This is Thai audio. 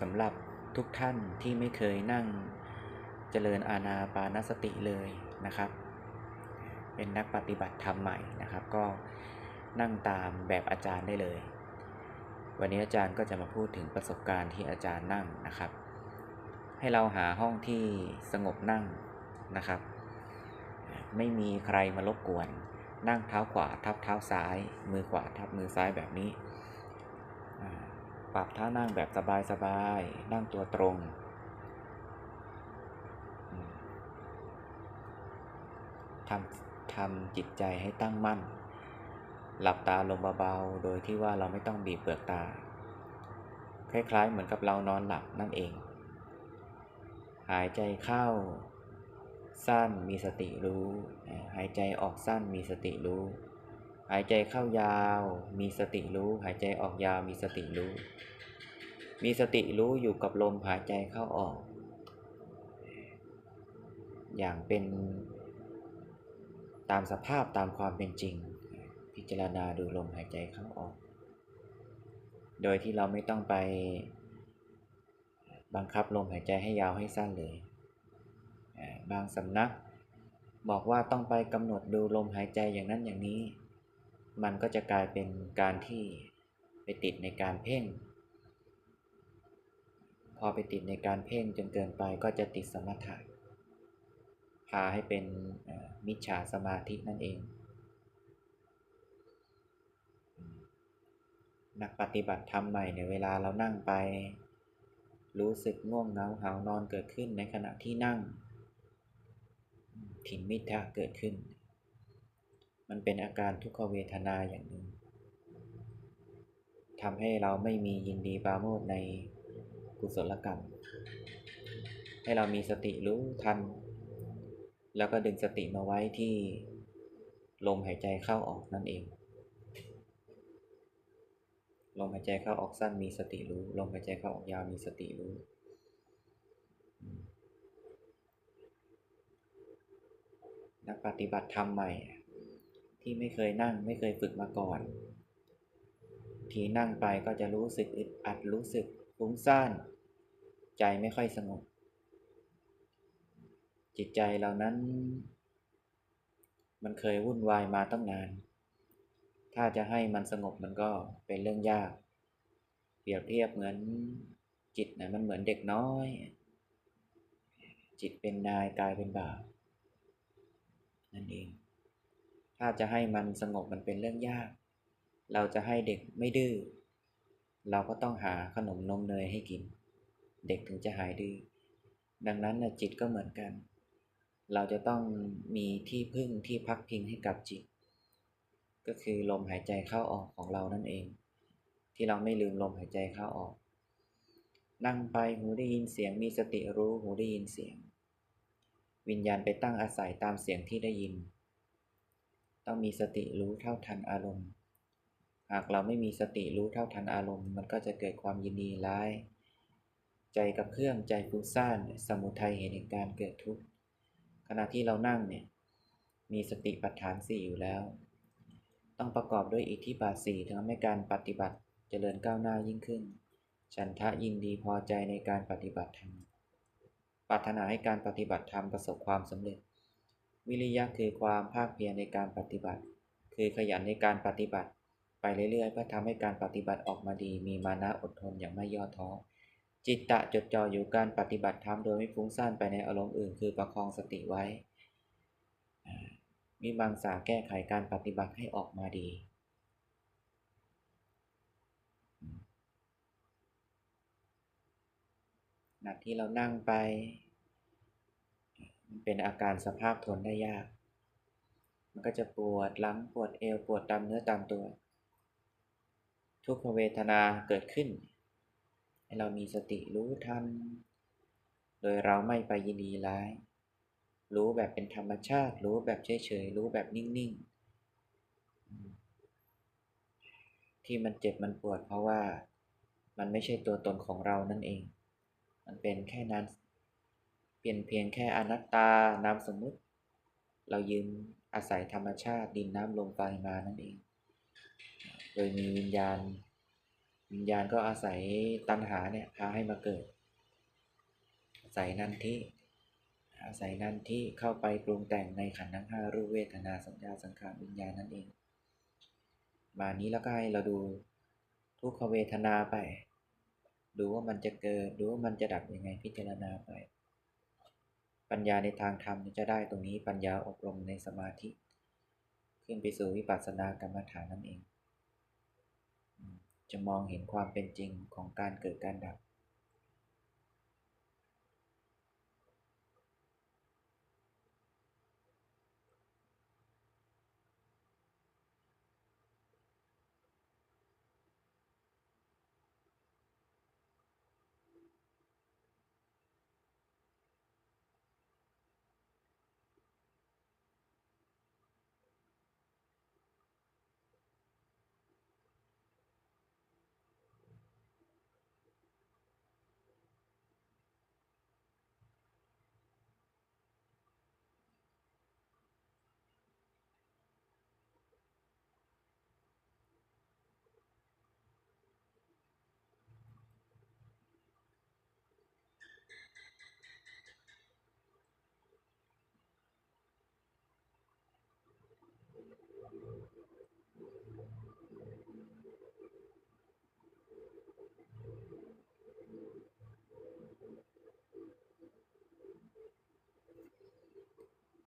สำหรับทุกท่านที่ไม่เคยนั่งเจริญอาณาปานสติเลยนะครับ เป็นนักปฏิบัติธรรมใหม่นะครับ ก็นั่งตามแบบอาจารย์ได้เลย วันนี้อาจารย์ก็จะมาพูดถึงประสบการณ์ที่อาจารย์นั่งนะครับ ให้เราหาห้องที่สงบนั่งนะครับ ไม่มีใครมารบกวน นั่งเท้าขวาทับเท้าซ้าย มือขวาทับมือซ้ายแบบนี้ ปรับท่านั่งแบบสบายๆ นั่งตัวตรง ทำทำจิตใจให้ตั้งมั่น หลับตาลงเบาๆ โดยที่ว่าเราไม่ต้องบีบเปลือกตา คล้ายๆ เหมือนกับเรานอนหลับนั่นเอง หายใจเข้า สั้นมีสติรู้ หายใจออกสั้นมีสติรู้ หายใจเข้ายาว มีสติรู้ หายใจออกยาว มีสติรู้ มีสติรู้อยู่กับลมหายใจเข้าออก อย่างเป็นตามสภาพตามความเป็นจริง พิจารณาดูลมหายใจเข้าออก โดยที่เราไม่ต้องไปบังคับลมหายใจให้ยาวให้สั้นเลย บางสำนักบอกว่าต้องไปกำหนดดูลมหายใจอย่างนั้นอย่างนี้ มันก็จะกลายเป็นการที่ไปติดในการเพ่ง พอไปติดในการเพ่งจนเกินไปก็จะติดสมถะพาให้เป็นมิจฉาสมาธินั่นเอง นักปฏิบัติธรรมใหม่ในเวลาเรานั่งไป รู้สึกง่วงเหงาหาวนอนเกิดขึ้นในขณะที่นั่งถินมิทะเกิดขึ้น มันเป็นอาการทุกขเวทนาอย่างหนึ่งทำให้เราไม่มียินดีปราโมทในกุศลกรรม ให้เรามีสติรู้ทัน แล้วก็ดึงสติมาไว้ที่ลมหายใจเข้าออกนั่นเอง ลมหายใจเข้าออกสั้นมีสติรู้ ลมหายใจเข้าออกยาวมีสติรู้ นักปฏิบัติธรรมใหม่ ที่ไม่เคยนั่งไม่เคยฝึกมาก่อน ทีนั่งไปก็จะรู้สึกอึดอัดรู้สึกฟุ้งซ่าน ใจไม่ค่อยสงบ จิตใจเหล่านั้น มันเคยวุ่นวายมาตั้งนาน ถ้าจะให้มันสงบมันก็เป็นเรื่องยาก เปรียบเทียบเหมือนจิตนะมันเหมือนเด็กน้อย จิตเป็นนายกายเป็นบ่าวนั่นเอง ถ้าจะให้มันสงบมันเป็นเรื่องยาก เราจะให้เด็กไม่ดื้อ เราก็ต้องหาขนมนมเนยให้กิน เด็กถึงจะหายดื้อ ดังนั้นนะจิตก็เหมือนกัน เราจะต้องมีที่พึ่งที่พักพิงให้กับจิต ก็คือลมหายใจเข้าออกของเรานั่นเอง ที่เราไม่ลืมลมหายใจเข้าออก นั่งไปหูได้ยินเสียงมีสติรู้หูได้ยินเสียง วิญญาณไปตั้งอาศัยตามเสียงที่ได้ยิน ต้องมีสติรู้เท่าทันอารมณ์ หากเราไม่มีสติรู้เท่าทันอารมณ์ มันก็จะเกิดความยินดีร้าย ใจกับเครื่องใจฟุ้งซ่านสมุทัยเหตุแห่งการเกิดทุกข์ขณะที่เรานั่งเนี่ยมีสติปัฏฐานสี่อยู่แล้ว ต้องประกอบด้วยอิทธิบาทสี่ทำให้การปฏิบัติเจริญก้าวหน้ายิ่งขึ้น ฉันทะยินดีพอใจในการปฏิบัติธรรมปรารถนาให้การปฏิบัติธรรมประสบความสำเร็จ วิริยะคือความภาคเพียรในการปฏิบัติ คือขยันในการปฏิบัติ ไปเรื่อยๆเพื่อทำให้การปฏิบัติออกมาดี มีมานะอดทนอย่างไม่ย่อท้อจิตตะจดจ่ออยู่การปฏิบัติธรรมโดยไม่ฟุ้งซ่านไปในอารมณ์อื่น คือประคองสติไว้ มีบางสาแก้ไขการปฏิบัติให้ออกมาดีขณะที่เรานั่งไป เป็นอาการสภาพทนได้ยาก มันก็จะปวดหลังปวดเอวปวดตามเนื้อตามตัว ทุกขเวทนาเกิดขึ้น ให้เรามีสติรู้ทัน โดยเราไม่ไปยินดีร้าย รู้แบบเป็นธรรมชาติ รู้แบบเฉยๆ รู้แบบนิ่งๆ ที่มันเจ็บมันปวดเพราะว่ามันไม่ใช่ตัวตนของเรานั่นเอง มันเป็นแค่นั้น เปลี่ยนเพียงแค่อนัตตานามสมมุติ เรายืมอาศัยธรรมชาติดินน้ำลมไฟมานั่นเอง โดยมีวิญญาณ วิญญาณก็อาศัยตัณหาเนี่ยพาให้มาเกิด อาศัยนันทิอาศัยนันทิเข้าไปปรุงแต่งในขันธ์ทั้งห้ารูปเวทนาสัญญาสังขารวิญญาณนั่นเอง มานี้แล้วก็ให้เราดูทุกขเวทนาไป ดูว่ามันจะเกิด ดูว่ามันจะดับยังไงพิจารณาไป ปัญญาในทางธรรมจะได้ตรงนี้ปัญญาอบรมในสมาธิ ขึ้นไปสู่วิปัสสนากรรมฐานนั่นเอง จะมองเห็นความเป็นจริงของการเกิดการดับ